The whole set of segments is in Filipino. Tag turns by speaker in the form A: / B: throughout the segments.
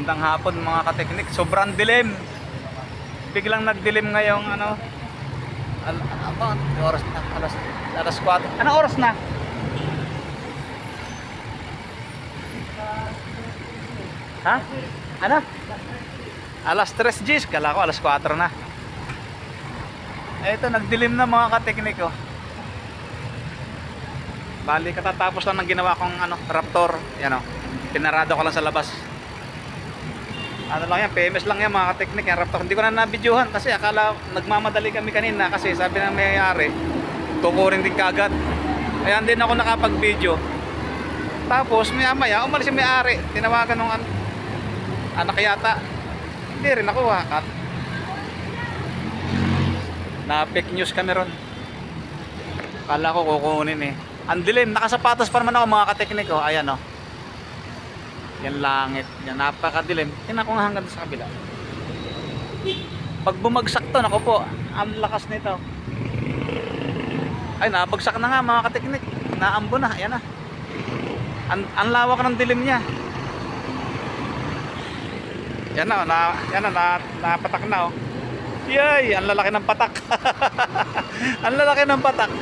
A: Gandang hapon mga kateknik. Sobrang dilim. Biglang nagdilim ngayong ano. Al apa? Oras na. Alas, alas 4. Anong oras na? Ha? Ano? Alas 3 G's. Kala ko alas 4 na. Eto, nagdilim na mga kateknik oh. Bali, katatapos lang ng ginawa kong ano, Raptor. Yan oh. Pinarado ko lang sa labas. Ano lang yan, PMS lang yan mga kateknik yung Raptor. Hindi ko na nabidyohan kasi akala nagmamadali kami kanina kasi sabi ng may-ari, tukurin din kagad. Kaya hindi na ako nakapag-video. Tapos maya maya, umalis yung may-ari. Tinawagan nung an anak yata. Hindi rin nakuha. Kat na fake news kami ron. Kala ko kukunin eh. Ang dilim, nakasapatos pa naman ako mga kateknik oh. Ayan oh. Yan langit. Yan napakadilim. Tingnan ko nga hanggang sa kabila. Pag bumagsak to, nako po, ang lakas nito. Ay, nabagsak na nga mga kateknik. Naambo na, ayan na. Ang, ang lawak ng dilim niya. Yan na, na, yan na, na, napatak na oh. Yay, ang lalaki ng patak. ang lalaki ng patak.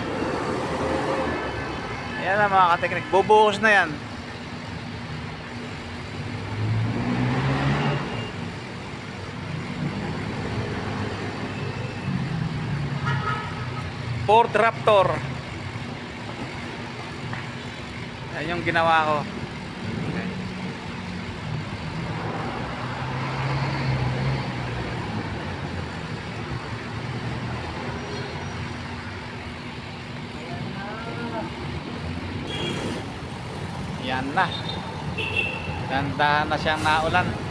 A: Yan na mga kateknik. Bubuhos na yan. Ford Raptor. Yan yung ginawa ko. Okay. Yan na. Ganda na siyang naulan.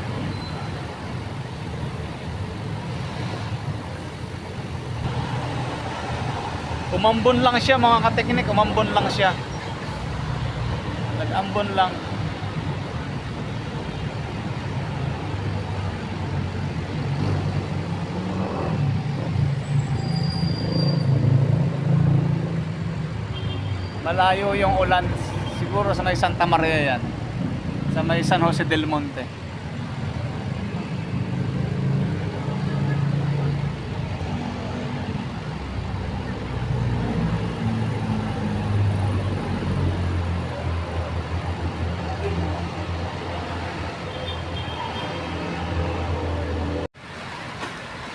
A: Umambon lang siya mga kateknik, umambon lang siya. Nag-ambon lang. Malayo yung ulan. Siguro sa may Santa Maria yan. Sa may San Jose del Monte.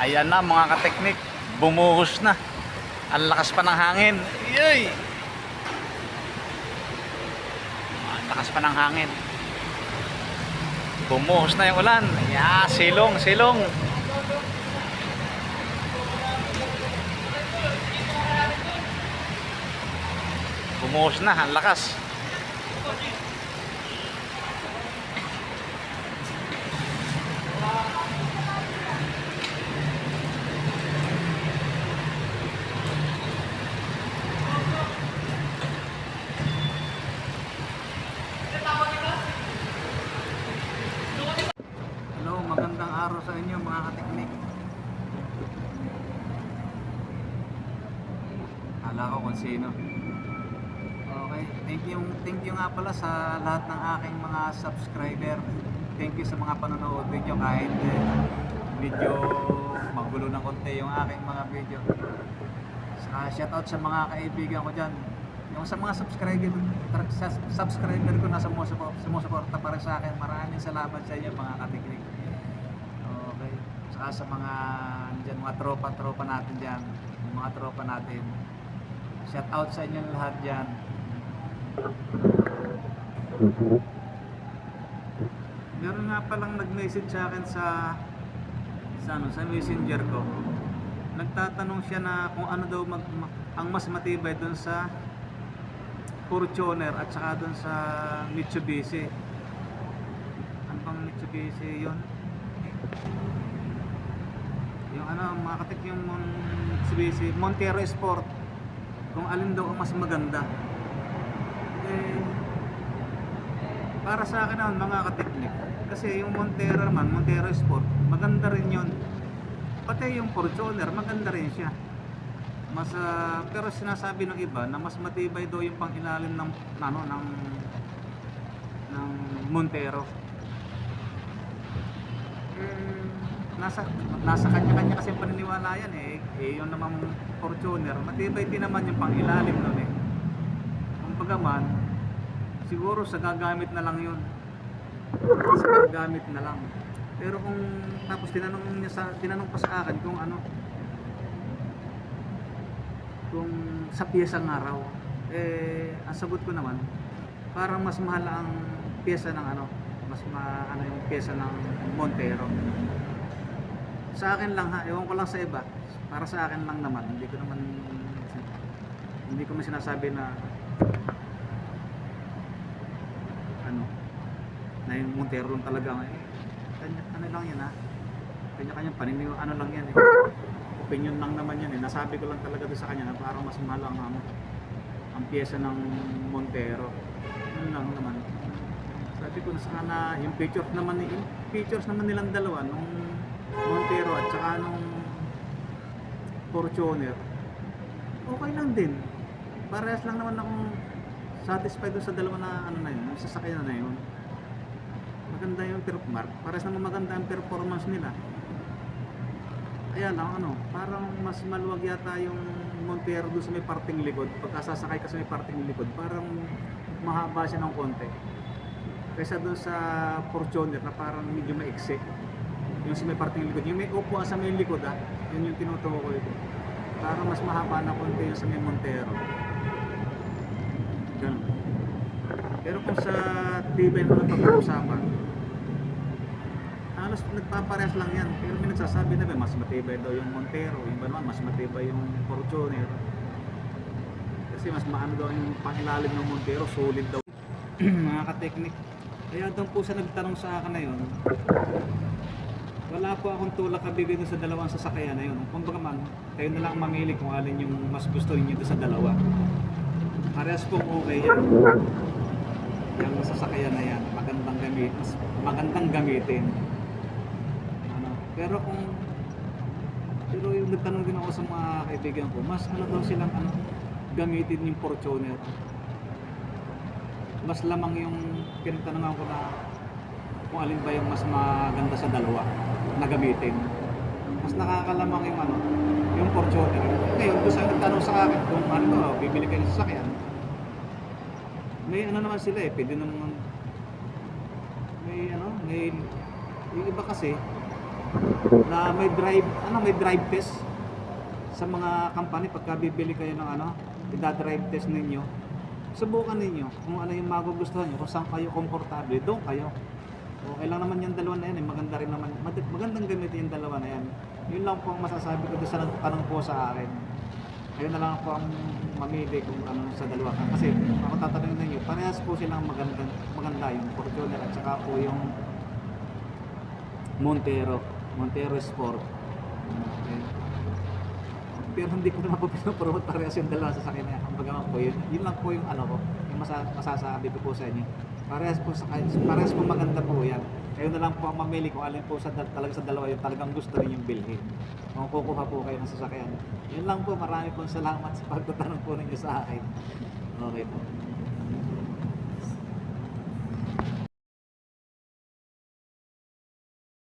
A: Ayan na mga kateknik, bumuhos na. Ang lakas pa ng hangin. Yay! Ang lakas pa ng hangin. Bumuhos na yung ulan. Yeah, silong, silong. Bumuhos na, ang lakas. Sa inyo mga kateknik. Hala ko kung sino. Okay, thank you, thank you nga pala sa lahat ng aking mga subscriber. Thank you sa mga panonood video kahit eh, medyo magulo ng konti yung aking mga video. Saka shoutout sa mga kaibigan ko dyan. Yung sa mga subscriber, subscriber ko na sumusuporta, sumusuporta para sa akin. Maraming salamat sa inyo mga katikrik. Saka sa mga dyan, mga tropa-tropa natin dyan. Mga tropa natin. Shout out sa inyo lahat dyan. Meron nga palang nag-message sa akin sa sa ano, sa messenger ko. Nagtatanong siya na kung ano daw mag, ma- ang mas matibay doon sa Fortuner at saka doon sa Mitsubishi. Ano bang Mitsubishi yun? Yung ano, mga katik yung Mon- Mitsubishi, Montero Sport. Kung alin daw ang mas maganda. Eh, para sa akin naman mga kateknik. Kasi yung Montero naman, Montero Sport, maganda rin yun. Pati yung Fortuner, maganda rin siya. Mas ah, pero sinasabi ng iba na mas matibay daw yung pangilalim ng ano ng ng Montero. Eh, nasa nasa kanya-kanya kasi paniniwala yan eh. Eh yung namang Fortuner, matibay din naman yung pangilalim nun eh. Kumbaga man, siguro sa gagamit na lang yun. Sa gagamit na lang. Pero kung tapos tinanong niya sa tinanong pa sa akin kung ano kung sa piyesa ng araw eh ang sagot ko naman parang mas mahal ang piyesa ng ano mas ma, ano yung piyesa ng Montero sa akin lang ha? Ewan ko lang sa iba. Para sa akin lang naman. Hindi ko naman hindi ko man sinasabi na ano na yung Montero talaga eh kanya ano lang yan ha? Kanya kanyang paniniw ano lang yan eh. Opinion lang naman yan eh. Nasabi ko lang talaga sa kanya na parang mas mahal ang ano ang pyesa ng Montero. Yun lang naman. Sabi ko na sana yung pictures naman yung pictures naman nilang dalawa nung Montero at saka nung Fortuner okay lang din. Parehas lang naman akong satisfied sa dalawa na ano na yun sasakyan na yun. Maganda yung performance parehas naman maganda ang performance nila. Kaya lang ano parang mas maluwag yata yung Montero doon sa may parting likod. Pagka sasakay ka sa may parting likod parang mahaba siya ng konti. Kaysa doon sa Fortuner na parang medyo maiksi yung sa may parting likod yung may upuan sa may likod ah yun yung tinutukoy ko parang mas mahaba na konti yung sa may Montero ganun pero kung sa tibay na pag-uusapan halos nagpaparehas lang yan. Pero may nagsasabi na ba, mas matibay daw yung Montero, yung iba naman, mas matibay yung Fortuner. Kasi mas maano daw yung pangilalim ng Montero, solid daw. Mga ka-technic. Kaya doon po sa nagtanong sa akin na yun, wala po akong tulak kabigay sa dalawang sasakyan na yun. Kung baga man, kayo na lang mamili kung alin yung mas gusto niyo sa dalawa. Parehas pong okay yan. Yung sasakyan na yan, magandang gamit, magandang gamitin. Ano, pero kung pero yung nagtanong din ako sa mga kaibigan ko, mas ano daw silang ano, gamitin yung Fortuner. Mas lamang yung pinagtanongan ko na kung alin ba yung mas maganda sa dalawa na gamitin. Mas nakakalamang yung ano, yung Fortuner. Ngayon, kung sa nagtanong sa akin kung ano ba, bibili kayo ng sasakyan, may ano naman sila eh, pwede naman may ano, may yung iba kasi na may drive, ano, may drive test sa mga company pagka bibili kayo ng ano, ida-drive test ninyo. Subukan ninyo kung ano yung magugustuhan nyo, kung saan kayo komportable, doon kayo. Okay lang naman yung dalawa na yan, eh. maganda rin naman, mag- magandang gamitin yung dalawa na yan. Yun lang po ang masasabi ko sa nagtanong po sa akin. Kayo na lang po ang mamili kung ano sa dalawa. Kasi ako tatanungin ninyo, parehas po silang maganda, maganda yung Fortuner at saka po yung Montero. Montero Sport. Okay. Pero hindi ko naman po pinapromote parehas yung dalawa sa na yan. Ang bagaman po yun. Yun lang po yung ano ko, yung masa, masasabi ko po sa inyo. Parehas po sa parehas po maganda po yan. Kayo na lang po ang mamili kung alin po sa talaga sa dalawa yung talagang gusto ninyong bilhin. Kung kukuha po kayo ng sasakyan. Yun lang po, marami po salamat sa pagtatanong po ninyo sa akin. Okay po.